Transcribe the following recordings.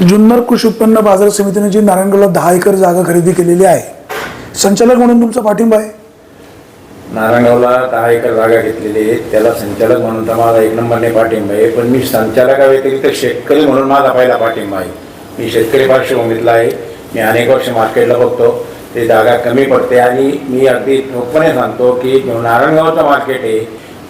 जुन्नर कृषी उत्पन्न बाजार समितीने जी नारायणगावला दहा एकर जागा खरेदी केलेली आहे संचालक म्हणून तुमचा पाठिंबा आहे? नारायणगावला दहा एकर जागा घेतलेली आहे त्याला संचालक म्हणून तर माझा एक नंबरने पाठिंबा आहे पण मी संचालकाव्यतिरिक्त शेतकरी म्हणून माझा पहिला पाठिंबा आहे. मी शेतकरी पार्श्वभूमीतला आहे मी अनेक वर्ष मार्केटला बघतो ते जागा कमी पडते आणि मी अगदी ठोकपणे सांगतो की नारायणगावचं मार्केट आहे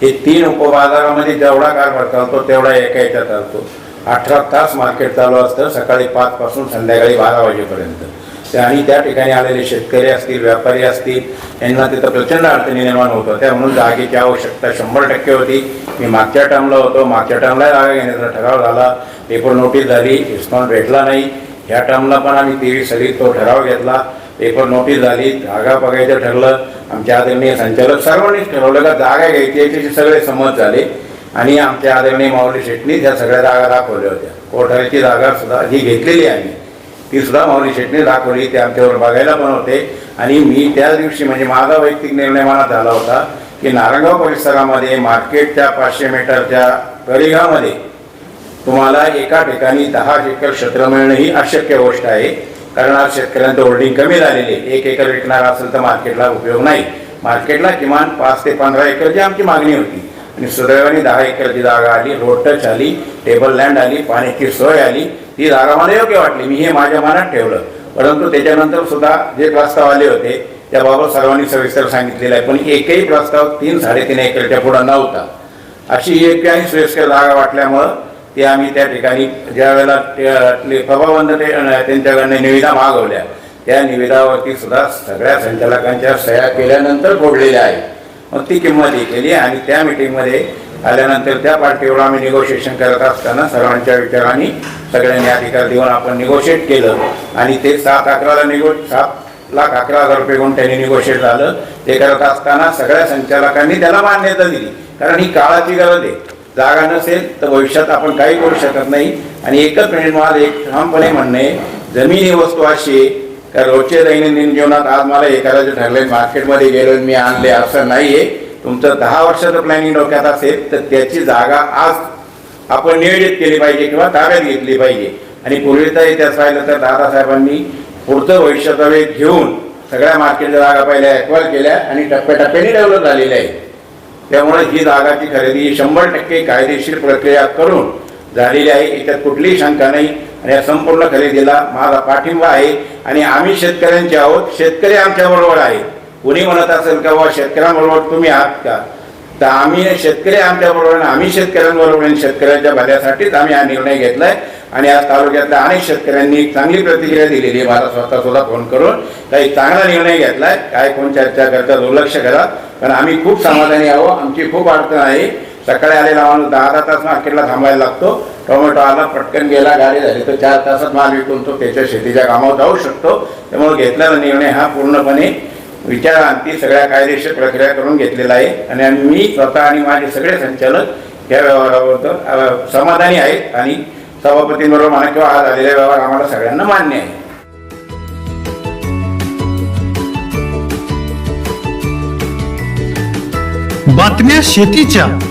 हे तीन उपबाजारामध्ये जेवढा कारभार चालतो तेवढा एका याच्यात चालतो. अठरा तास मार्केट चालू असतं. सकाळी पाचपासून संध्याकाळी बारा वाजेपर्यंत. आणि त्या ठिकाणी आलेले शेतकरी असतील व्यापारी असतील यांना तिथं प्रचंड अडचणी निर्माण होतं त्यामुळे जागेची आवश्यकता शंभर टक्के होती. मी मागच्या टर्मला होतो. मागच्या टर्मला जागा घेण्याचा ठराव झाला. पेपर नोटीस झाली. रिस्पॉन्स भेटला नाही. ह्या टर्मला पण आम्ही तेवीस साली तो ठराव घेतला. पेपर नोटीस झाली. जागा बघायचं ठरलं. आमच्या आदरणीय संचालक सर्वांनीच ठरवलं का जागा घ्यायची याच्याशी सगळे संमत झाले. आणि आमच्या आदरणीय माऊली शेटणी त्या सगळ्या जागा दाखवल्या होत्या. कोठाऱ्याची जागा सुद्धा ही घेतलेली आहे आम्ही ती सुद्धा माऊली शेटणी दाखवली ते आमच्यावर बघायला पण होते. आणि मी त्याच दिवशी म्हणजे माझा वैयक्तिक निर्णय मला झाला होता की नारंगाव परिसरामध्ये मार्केटच्या पाचशे मीटरच्या परिघामध्ये तुम्हाला एका ठिकाणी दहा एकर क्षेत्र मिळणं ही अशक्य गोष्ट आहे. कारण आज शेतकऱ्यांचं होल्डिंग कमी झालेली आहे. एक एकर विकणार असेल तर मार्केटला उपयोग नाही. मार्केटला किमान पाच ते पंधरा एकरची आमची मागणी होती. आणि सुदैवाने दहा एकरची जागा आली रोड टच आली टेबल लँड आली पाण्याची सोय आली ती जागा मला योग्य वाटली. मी हे माझ्या मनात ठेवलं. परंतु त्याच्यानंतर सुद्धा जे प्रस्ताव आले होते त्याबाबत सर्वांनी सविस्तर सांगितलेलं आहे. पण एकही प्रस्ताव तीन साडेतीन एकरच्या पुढं नव्हता. अशी योग्य आणि सोयीस्कर जागा वाटल्यामुळं ते आम्ही त्या ठिकाणी ज्या वेळेला प्रभावंत ते त्यांच्याकडनं निविदा मागवल्या. त्या निविदावरती सुद्धा सगळ्या संचालकांच्या सह्या केल्यानंतर फोडलेल्या आहे मग ती किंमत ही केली आणि त्या मिटिंगमध्ये आल्यानंतर त्या पार्टीवर आम्ही निगोशिएशन करत असताना सर्वांच्या विचारांनी सगळ्यांनी अधिकार देऊन आपण निगोशिएट केलं. आणि ते सात अकराला निगो सात लाख अकरा हजार रुपये घेऊन त्यांनी निगोशिएट झालं. ते करत असताना सगळ्या संचालकांनी त्याला मान्यता दिली. कारण ही काळाची गरज आहे. जागा नसेल तर भविष्यात आपण काही करू शकत नाही. आणि एकच मिनिट मला एक ठामपणे म्हणणे जमीन ही वस्तू अशी आहे कारण रोजच्या दैनंदिन जीवनात आज मला हे करायचं ठरलंय मार्केटमध्ये गेलो मी आणले असं नाहीये. तुमचं दहा वर्षाचं प्लॅनिंग डोक्यात असेल तर त्याची जागा आज आपण नियोजित केली पाहिजे किंवा ताब्यात घेतली पाहिजे. आणि पूर्वीचा इतिहास पाहिलं तर दादासाहेबांनी पुढचं भविष्याचा वेग घेऊन सगळ्या मार्केटच्या जागा पहिल्या ॲक्वायर केल्या आणि टप्प्याटप्प्याने डेव्हलप झालेल्या आहे त्यामुळे ही जागाची खरेदी शंभर टक्के कायदेशीर प्रक्रिया करून झालेली आहे. याच्यात कुठलीही शंका नाही. आणि या संपूर्ण खरेदीला माझा पाठिंबा आहे. आणि आम्ही शेतकऱ्यांचे आहोत. शेतकरी आमच्याबरोबर आहे कुणी म्हणत असेल का बाबा शेतकऱ्यांबरोबर तुम्ही आहात का? तर आम्ही शेतकरी आमच्याबरोबर आम्ही शेतकऱ्यांबरोबर आणि शेतकऱ्यांच्या भल्यासाठीच आम्ही हा निर्णय घेतलाय. आणि आज तालुक्यातल्या अनेक शेतकऱ्यांनी चांगली प्रतिक्रिया दिलेली आहे. मला स्वतः सुद्धा फोन करून काही चांगला निर्णय घेतलाय. काय कोण चर्चा करता दुर्लक्ष करा. पण आम्ही खूप समाधानी आहोत. आमची खूप अडचण आहे. सकाळी आलेला माणूस दहा दहा तास मार्केटला थांबायला लागतो. टोमॅटो आला पटकन गेला गाडी झाली तर चार तासात माल विकून तो त्याच्या शेतीच्या कामावर जाऊ शकतो. त्यामुळे घेतलेला निर्णय हा पूर्णपणे विचारांती सगळ्या कायदेशीर प्रक्रिया करून घेतलेला आहे. आणि आम्ही- मी स्वतः आणि माझे सगळे संचालक या व्यवहाराबद्दल समाधानी आहेत. आणि सभापतींबरोबर म्हणा किंवा आज झालेला व्यवहार आम्हाला सगळ्यांना मान्य आहे. बातम्या शेतीच्या.